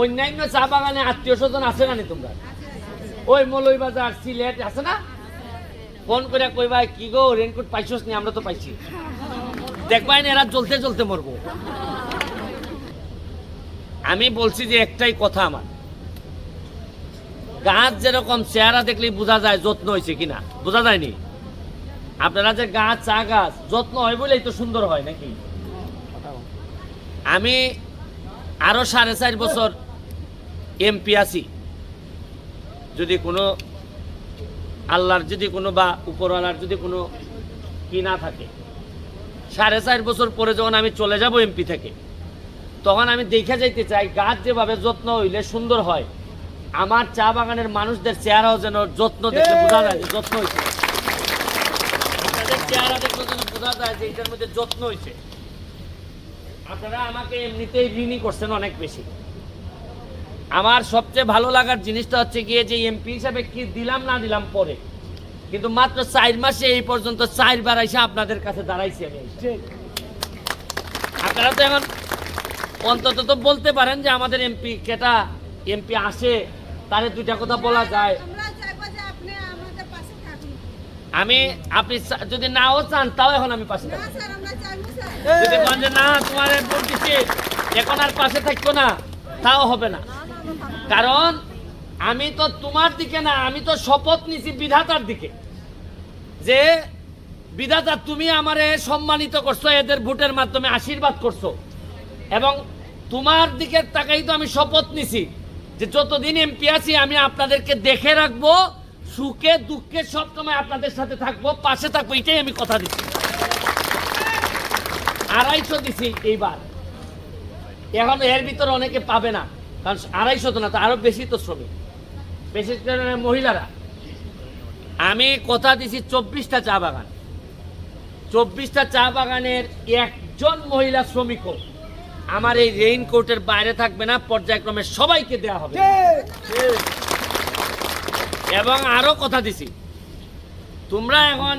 অন্যান্য চা বাগানে আত্মীয় স্বজন আছে না তোমরা? ওই মৌলভীবাজার সিলেট আছে না? ফোন করে কইবা কি গো রেনকোট পাইছস নি? আমরা তো পাইছি। দেখবাই না এরা চলতে চলতে মরবো। আমি বলছি যে একটাই কথা আমার। গাছ যেরকম চেহারা দেখলেই বোঝা যায় যত্ন হয়েছে কিনা। বোঝা যায়নি? আপনারা যে গাছ, চা গাছ, যত্ন হয় বলেই তো সুন্দর হয় নাকি? আমি আরও সাড়ে চার বছর এমপি আছি। যদি কোনো আল্লাহর যদি কোনো বা উপরওয়ালার যদি কোনো কি না থাকে। সাড়ে চার বছর পরে যখন আমি চলে যাব এমপি থেকে তখন আমি দেখে যাইতে চাই গাছ যেভাবে যত্ন হইলে সুন্দর হয়। আমার চা বাগানের মানুষদের চেহারাও যেন যত্ন দেখে বোঝা যায় যে যত্ন হয়েছে আপনাদের চেহারা দেখলে যেন বোঝা যায় যে এটার মধ্যে যত্ন হয়েছে আপনারা আমাকে এমনিতেই ঋণী করছেন অনেক বেশি। আমার সবচেয়ে ভালো লাগার জিনিসটা হচ্ছে গিয়ে যে এমপি হিসাবে কি দিলাম না দিলাম পরে। কিন্তু মাত্র চার মাসে এই পর্যন্ত চারবার এসে আপনাদের কাছে দাঁড়াইছি আমি। আপনারা তো এখন অন্তত তো বলতে পারেন যে আমাদের এমপি কেটা এমপি আসে তারে দুইটা কথা বলা যায়। আমি আপনি যদি নাও চান তাও এখন আমি পাশে না থাকব। যদি না তোমার এখন আর পাশে থাকব না তাও হবে না। কারণ আমি তো তোমার দিকে না, আমি তো শপথ নিছি বিধাতার দিকে। যে বিধাতা, তুমি আমারে সম্মানিত করছ, এদের ভোটের মাধ্যমে আশীর্বাদ করছ। এবং তোমার দিকে তাকাই তো আমি শপথ নিছি যে যতদিন এমপি আছি, আমি আপনাদেরকে দেখে রাখব, সুখে, দুঃখে সবসময় আপনাদের সাথে থাকব, পাশে থাকব, এটাই আমি কথা দিচ্ছি। আড়াইশো দিছি এইবার। এখন এর ভিতরে অনেকে পাবে না। কারণ আড়াইশো তো না, তো আরও বেশি তো শ্রমিক। বেশি মহিলারা। আমি কথা দিছি চব্বিশটা চা বাগান। চব্বিশটা চা বাগানের একজন মহিলা শ্রমিকও আমার এই রেইনকোটের বাইরে থাকবে না, পর্যায়ক্রমে সবাইকে দেয়া হবে। এবং আরও কথা দিছি, তোমরা এখন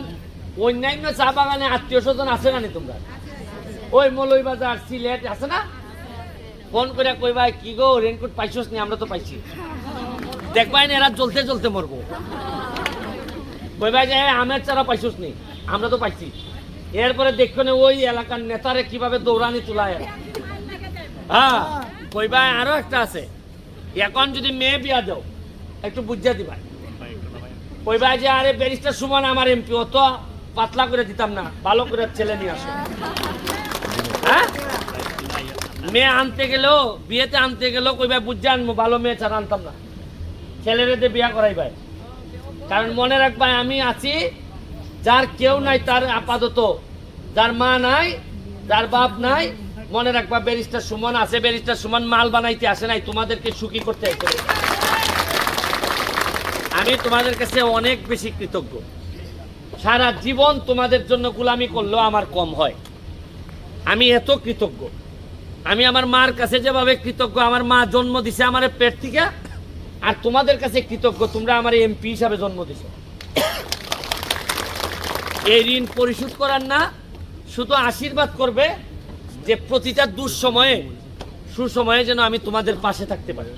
অন্যান্য চা বাগানে আত্মীয় স্বজন আছে না তোমরা? ওই মৌলভীবাজার সিলেট আছে না? ফোন করে কইবা কি গো রেনকোট পাইছস নি? আমরা তো পাইছি। দেখবাই না এরা চলতে চলতে মরবো। কইবা যে "হ্যাঁ, আমের চারা পাইছস নি? আমরা তো পাইছি। এরপরে দেখো না ওই এলাকার নেতারে কীভাবে দৌড়ানি তোলায়। হ্যাঁ কইবা আরও একটা আছে। এখন যদি মেয়ে বিয়া দাও একটু বুঝা দিবা কইবা যে আরে ব্যারিস্টার সুমন আমার এমপি অত পাতলা করে দিতাম না ভালো করে ছেলে নিয়ে আসো। হ্যাঁ? মেয়ে আনতে গেলেও বিয়েতে আনতে গেলেও কইবা বুঝে আনব ভালো মেয়ে ছাড়া আনতাম না। ছেলেরেতে বিয়া করাই ভাই। কারণ মনে রাখবাই আমি আছি, যার কেউ নাই, তার আপাতত। যার মা নাই, যার বাপ নাই, মনে রাখবা ব্যারিস্টার সুমন আছে, ব্যারিস্টার সুমন মাল বানাইতে আসে নাই, তোমাদেরকে সুখী করতে আমি তোমাদের কাছে অনেক বেশি কৃতজ্ঞ। সারা জীবন তোমাদের জন্য গুলামি করলেও আমার কম হয়। আমি এত কৃতজ্ঞ। আমি আমার মার কাছে যেভাবে কৃতজ্ঞ, আমার মা জন্ম দিছে আমার পেট থেকে, আর তোমাদের কাছে কৃতজ্ঞ, তোমরা আমার এমপি হিসাবে জন্ম দিছো। এই ঋণ পরিশোধ করার না, শুধু আশীর্বাদ করবে যে প্রতিটা দুঃসময়ে, সুসময়ে যেন আমি তোমাদের পাশে থাকতে পারি।